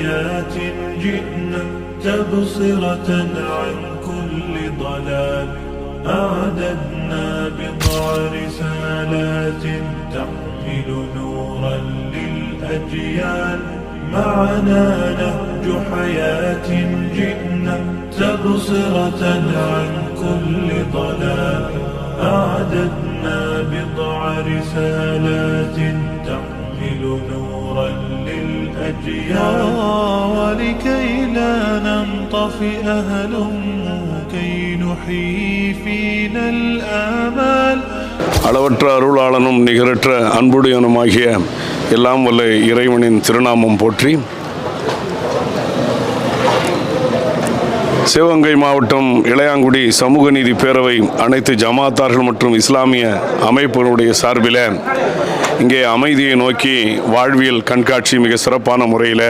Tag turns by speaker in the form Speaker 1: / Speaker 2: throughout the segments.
Speaker 1: حياة جئنا تبصرة عن كل ضلال. أعددنا بضع رسالات تحمل نورا للأجيال. معنا نهج حياة جئنا تبصرة عن كل ضلال. أعددنا بضع رسالات تحمل نورا للأجيال ولكي لا ننطفئ هلم كي نحيي فينا الآمال
Speaker 2: அளவற்ற அருளாளனும் நிகரற்ற அன்புடையனுமாகிய எல்லாம் வல்ல இறைவனின் திருநாமம் போற்றி சிவகங்கை மாவட்டம் இளையாங்குடி சமூக நீதி பேரவை அனைத்து ஜமாத்தார்கள் மற்றும் இஸ்லாமிய அமைப்புகளுடைய சார்பில் இங்கே அமைதியை நோக்கி வாழ்வியல் கண்காட்சி மிக சிறப்பான முறையில்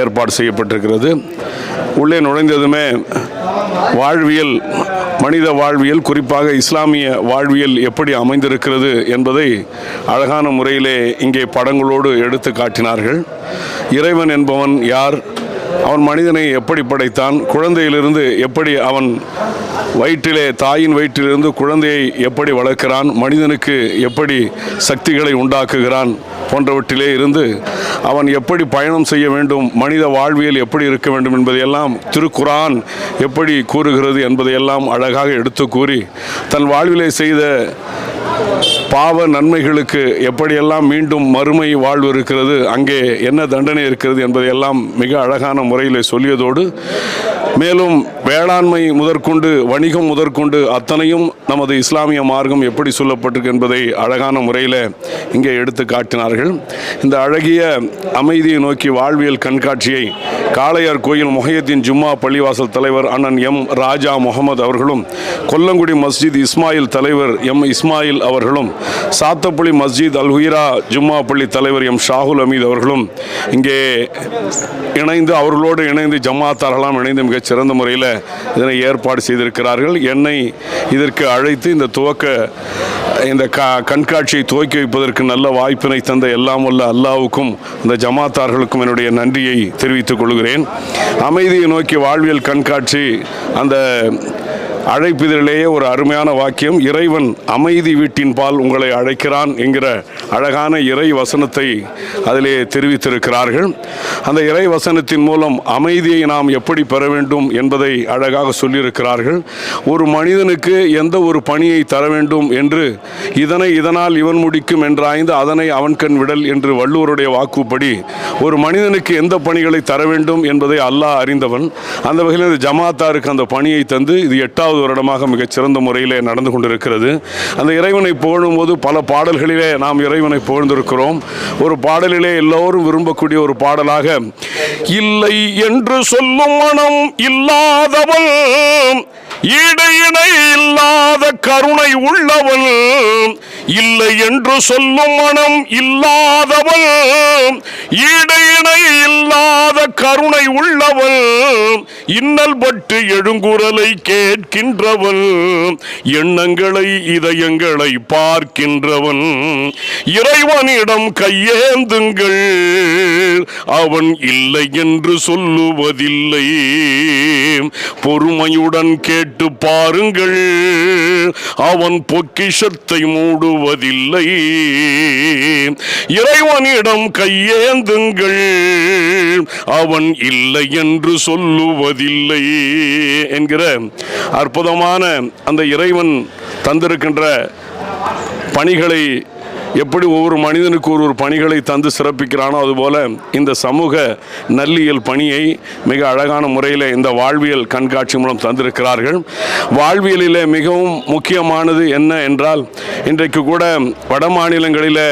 Speaker 2: ஏற்பாடு செய்யப்பட்டிருக்கிறது. உள்ளே நுழைந்ததுமே வாழ்வியல் மனித வாழ்வியல் குறிப்பாக இஸ்லாமிய வாழ்வியல் எப்படி அமைந்திருக்கிறது என்பதை அழகான முறையிலே இங்கே படங்களோடு எடுத்து காட்டினார்கள். இறைவன் என்பவன் யார்? அவன் மனிதனை எப்படி படைத்தான் குழந்தையிலிருந்து எப்படி அவன் வயிற்றிலே தாயின் வயிற்றிலிருந்து குழந்தையை எப்படி வளர்க்கிறான் மனிதனுக்கு எப்படி சக்திகளை உண்டாக்குகிறான் போன்றவற்றிலே இருந்து அவன் எப்படி பயணம் செய்ய வேண்டும் மனித வாழ்வியல் எப்படி இருக்க வேண்டும் என்பதையெல்லாம் திருக்குரான் எப்படி கூறுகிறது என்பதையெல்லாம் அழகாக எடுத்து கூறி தன் வாழ்விலே செய்த பாவ நன்மைகளுக்கு எப்படியெல்லாம் மீண்டும் மறுமை வாழ்வு இருக்கிறது அங்கே என்ன தண்டனை இருக்கிறது என்பதையெல்லாம் மிக அழகான முறையில் சொல்லியதோடு மேலும் வேளாண்மை முதற்கொண்டு வணிகம் முதற்கொண்டு அத்தனையும் நமது இஸ்லாமிய மார்க்கம் எப்படி சொல்லப்பட்டிருக்கு என்பதை அழகான முறையில் இங்கே எடுத்து காட்டினார்கள். இந்த அழகிய அமைதியை நோக்கி வாழ்வியல் கண்காட்சியை காளையார் கோயில் முஹையத்தின் ஜும்மா பள்ளிவாசல் தலைவர் அண்ணன் எம் ராஜா முகமது அவர்களும் கொல்லங்குடி மஸ்ஜித் இஸ்மாயில் தலைவர் எம் இஸ்மாயில் அவர்களும் சாத்தப்புளி மஸ்ஜித் அல் ஜும்மா பள்ளி தலைவர் எம் ஷாகுல் அமீத் அவர்களும் இங்கே இணைந்து அவர்களோடு இணைந்து ஜமாத்தாரெல்லாம் இணைந்து மிகச் சிறந்த முறையில் இதனை ஏற்பாடு செய்திருக்கிறார்கள். என்னை இதற்கு அழைத்து இந்த துவக்க இந்த க கண்காட்சியை துவக்கி வைப்பதற்கு நல்ல வாய்ப்பினை தந்த எல்லாம் வல்ல அல்லாவுக்கும் இந்த ஜமாத்தார்களுக்கும் என்னுடைய நன்றியை தெரிவித்துக் கொள்கிறேன். அமைதியை நோக்கி வாழ்வியல் கண்காட்சி அந்த அழைப்பிதழிலேயே ஒரு அருமையான வாக்கியம் இறைவன் அமைதி வீட்டின் பால் உங்களை அழைக்கிறான் என்கிற அழகான இறை வசனத்தை அதிலே தெரிவித்திருக்கிறார்கள். அந்த இறை வசனத்தின் மூலம் அமைதியை நாம் எப்படி பெற வேண்டும் என்பதை அழகாக சொல்லியிருக்கிறார்கள். ஒரு மனிதனுக்கு எந்த ஒரு பணியை தர வேண்டும் என்று இதனை இதனால் இவன் முடிக்கும் என்றாய்ந்து அதனை அவன் கண் விடல் என்று வள்ளுவருடைய வாக்குப்படி ஒரு மனிதனுக்கு எந்த பணிகளை தர வேண்டும் என்பதை அல்லாஹ் அறிந்தவன் அந்த வகையில் இந்த ஜமாத்தாருக்கு அந்த பணியை தந்து இது எட்டாவது வருடமாக மிகச் சிறந்த முறையிலே நடந்து கொண்டிருக்கிறது. அந்த இறைவனை புகழும்போது பல பாடல்களிலே நாம் இறைவனை புகழ்ந்திருக்கிறோம். ஒரு பாடலிலே எல்லோரும் விரும்பக்கூடிய ஒரு பாடலாக இல்லை என்று சொல்லும் மனம் இல்லாதவன் இடையினை இல்லாத கருணை உள்ளவள் இல்லை என்று சொல்லும் மனம் இல்லாதவள். இடையினை இல்லாத கருணை உள்ளவள் இன்னல் பட்டு எழுங்குரலை கேட்கின்றவன் எண்ணங்களை இதயங்களை பார்க்கின்றவன். இறைவனிடம் கையேந்துங்கள். அவன் இல்லை என்று சொல்லுவதில்லை. பொறுமையுடன் கேட்டு பாருங்கள். அவன் பொக்கிஷத்தை மூடுவதில்லை. இறைவனிடம் கையேந்துங்கள். அவன் இல்லை என்று சொல்லுவதில்லை என்கிற அற்புதமான அந்த இறைவன் தந்திருக்கின்ற பணிகளை எப்படி ஒவ்வொரு மனிதனுக்கு ஒரு ஒரு பணிகளை தந்து சிறப்பிக்கிறானோ அதுபோல இந்த சமூக நல்லியல் பணியை மிக அழகான முறையில் இந்த வாழ்வியல் கண்காட்சி மூலம் தந்திருக்கிறார்கள். வாழ்வியலில் மிகவும் முக்கியமானது என்ன என்றால் இன்றைக்கு கூட வட மாநிலங்களில்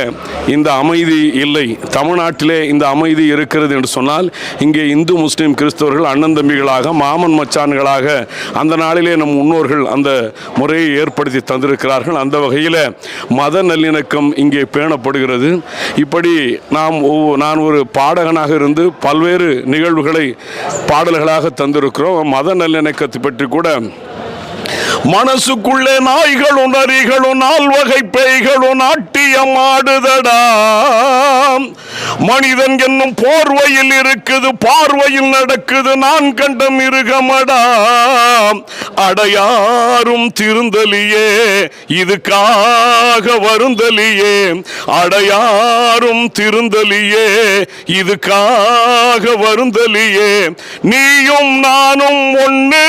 Speaker 2: இந்த அமைதி இல்லை. தமிழ்நாட்டிலே இந்த அமைதி இருக்கிறது என்று சொன்னால் இங்கே இந்து முஸ்லீம் கிறிஸ்தவர்கள் அண்ணன் தம்பிகளாக மாமன் மச்சான்களாக அந்த நாளிலே நம் முன்னோர்கள் அந்த முறையை ஏற்படுத்தி தந்திருக்கிறார்கள். அந்த வகையில் மத நல்லிணக்கம் இங்கே பேணப்படுகிறது. இப்படி நாம் ஒவ்வொ- நான் ஒரு பாடகனாக இருந்து பல்வேறு நிகழ்வுகளை பாடல்களாக தந்திருக்கிறோம். மத நல்லிணக்கத்தை பற்றி கூட. மனசுக்குள்ளே நாய்களும் நரிகளும் நால்வகை பேய்களும் நாட்டியம் ஆடுதடா. மனிதன் என்னும் போர்வையில் இருக்குது பார்வையில் நடக்குது நான் கண்ட மிருகமடா. அடையாரும் திருந்தலியே இதுக்காக வருந்தலியே. அடையாரும் திருந்தலியே இதுக்காக வருந்தலியே. நீயும் நானும் ஒண்ணு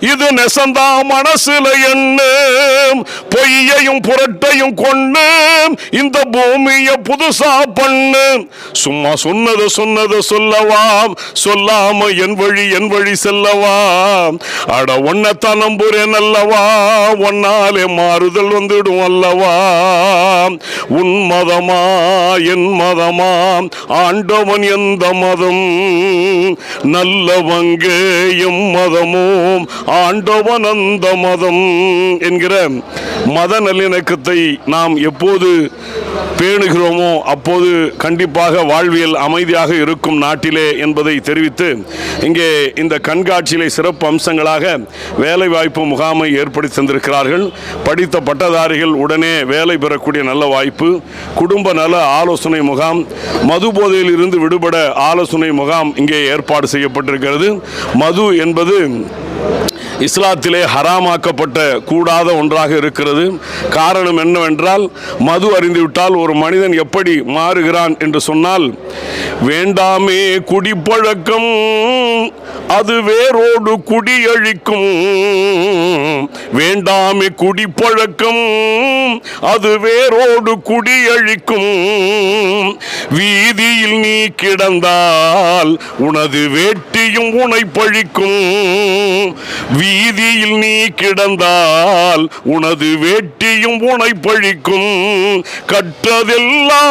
Speaker 2: இது நெசந்தா மனசுல எண்ணு. பொய்யையும் புரட்டையும் கொண்டு இந்த பூமியை புதுசா பண்ணு. சும்மா சொன்னது சொன்னது சொல்லவாம். சொல்லாம என் வழி என் வழி செல்லவாம். அட ஒன்னத்தான் நம்புறேன் அல்லவா? ஒன்னாலே மாறுதல் வந்துடும் அல்லவா? உன் மதமா என் மதமா? ஆண்டவன் எந்த மதம்? நல்லவங்க எம் மதமும். ஆண்டவன் அந்த மதம் என்கிற மத நல்லிணக்கத்தை நாம் எப்போது பேணுகிறோமோ அப்போது கண்டிப்பாக வாழ்வியல் அமைதியாக இருக்கும் நாட்டிலே என்பதை தெரிவித்து இங்கே இந்த கண்காட்சியிலே சிறப்பு அம்சங்களாக வேலைவாய்ப்பு முகாமை ஏற்படுத்தி தந்திருக்கிறார்கள். படித்த பட்டதாரிகள் உடனே வேலை பெறக்கூடிய நல்ல வாய்ப்பு குடும்ப நல ஆலோசனை முகாம் மது போதையில் இருந்து விடுபட ஆலோசனை முகாம் இங்கே ஏற்பாடு செய்யப்பட்டிருக்கிறது. மது என்பது இஸ்லாத்திலே ஹராமாக்கப்பட்ட கூடாத ஒன்றாக இருக்கிறது. காரணம் என்னவென்றால் மது அறிந்துவிட்டால் ஒரு மனிதன் எப்படி மாறுகிறான் என்று சொன்னால் வேண்டாமே குடிப்பழக்கம் அது வேரோடு குடியழிக்கும். வேண்டாமே குடிப்பழக்கம் அது வேரோடு குடியழிக்கும். வீதியில் நீ கிடந்தால் உனது வேட்டியும் உனை பழிக்கும். வீதியில் நீ கிடந்தால் உனது வேட்டியும் உனை பழிக்கும். கற்றதெல்லாம்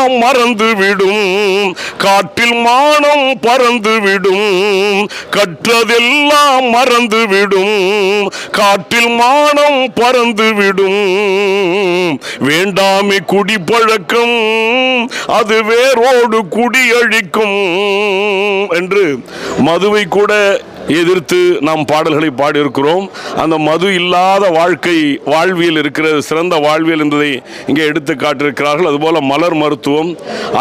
Speaker 2: மறந்து விடும் காட்டில் மானம் பறந்து விடும் கற்றதெல்லாம் மறந்து விடும் காட்டில் மானம் பறந்து விடும் குடிப்பழக்கம் அது வேரோடு குடியழிக்கும். என்று மதுவை கூட எதிர்த்து நாம் பாடல்களை பாடியிருக்கிறோம். அந்த மது இல்லாத வாழ்க்கை வாழ்வியல் இருக்கிறது சிறந்த வாழ்வியல் என்பதை இங்கே எடுத்து காட்டியிருக்கிறார்கள். அதுபோல் மலர் மருத்துவம்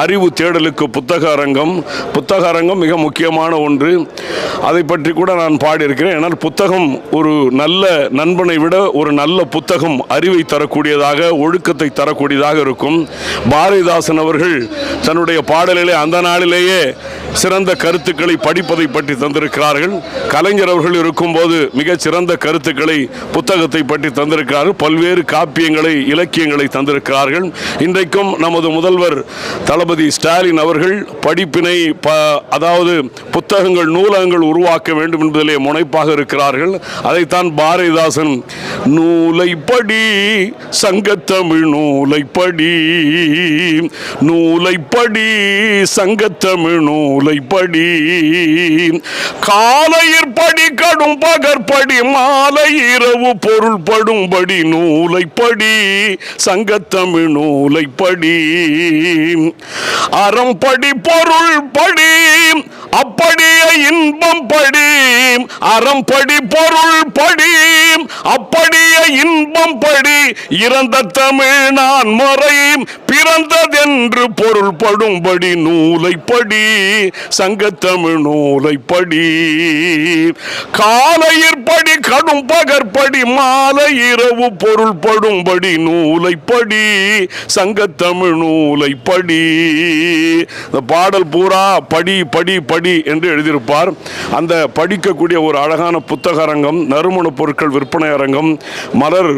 Speaker 2: அறிவு தேடலுக்கு புத்தக அரங்கம். புத்தக அரங்கம் மிக முக்கியமான ஒன்று. அதை பற்றி கூட நான் பாடியிருக்கிறேன். ஏன்னால் புத்தகம் ஒரு நல்ல நண்பனை விட ஒரு நல்ல புத்தகம் அறிவை தரக்கூடியதாக ஒழுக்கத்தை தரக்கூடியதாக இருக்கும். பாரதிதாசன் அவர்கள் தன்னுடைய பாடலிலே அந்த நாளிலேயே சிறந்த கருத்துக்களை படிப்பதை பற்றி தந்திருக்கிறார்கள். கலைஞர் அவர்கள் இருக்கும்போது மிகச் சிறந்த கருத்துக்களை புத்தகத்தை பற்றி தந்திருக்கிறார்கள். பல்வேறு காப்பியங்களை இலக்கியங்களை தந்திருக்கிறார்கள். இன்றைக்கும் நமது முதல்வர் தளபதி ஸ்டாலின் அவர்கள் படிப்பினை ப அதாவது புத்தகங்கள் நூலகங்கள் உருவாக்க வேண்டும் என்பதிலே முனைப்பாக இருக்கிறார்கள். அதைத்தான் பாரதிதாசன் நூலைப்படி சங்கத்தமிழ் நூலைப்படி நூலைப்படி சங்கத்தமிழ் நூலைப்படி காலை காலையிற் படி கடும் பகற்படி மாலை இரவு பொருள் படும்படி நூலைப்படி சங்கத்தமிழ் நூலைப்படி. அறம்படி பொருள் படி அப்படியே இன்பம் படி அறம் படி பொருள் படி. அப்படியே இன்பம் படி. இறந்த தமிழ் நான் முறை பிறந்ததென்று பொருள் படும்படி நூலைப்படி சங்கத்தமிழ் நூலைப்படி காலையிற்படி கடும் பகற்படி மாலை இரவு பொருள் படும்படி நூலை படி. சங்கத்தமிழ் நூலைப்படி இந்த பாடல் பூரா படி படி படி. என்று எழுதியிருப்பார். அந்த படிக்கக்கூடிய ஒரு அழகான புத்தக அரங்கம் நறுமண பொருட்கள் விற்பனை அரங்கம் மலர்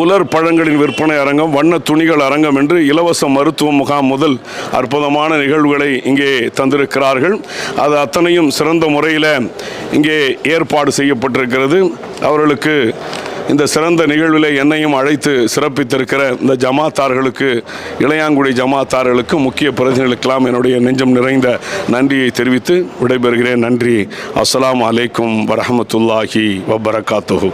Speaker 2: உலர் பழங்களின் விற்பனை அரங்கம் வண்ண துணிகள் அரங்கம் என்று இலவச மருத்துவ முகாம் முதல் அற்புதமான நிகழ்வுகளை இங்கே தந்திருக்கிறார்கள். அது அத்தனையும் சிறந்த முறையில் இங்கே ஏற்பாடு செய்யப்பட்டிருக்கிறது. அவர்களுக்கு இந்த சிறந்த நிகழ்வில் என்னையும் அழைத்து சிறப்பித்திருக்கிற இந்த ஜமாத்தார்களுக்கு இளையாங்குடி ஜமாத்தார்களுக்கு முக்கிய பிரதிநிதிகளுக்கெல்லாம் என்னுடைய நெஞ்சம் நிறைந்த நன்றியை தெரிவித்து விடைபெறுகிறேன். நன்றி. அஸ்லாம் அலைக்கும் வரஹமத்துல்லாஹி வபரகாத்துஹூ.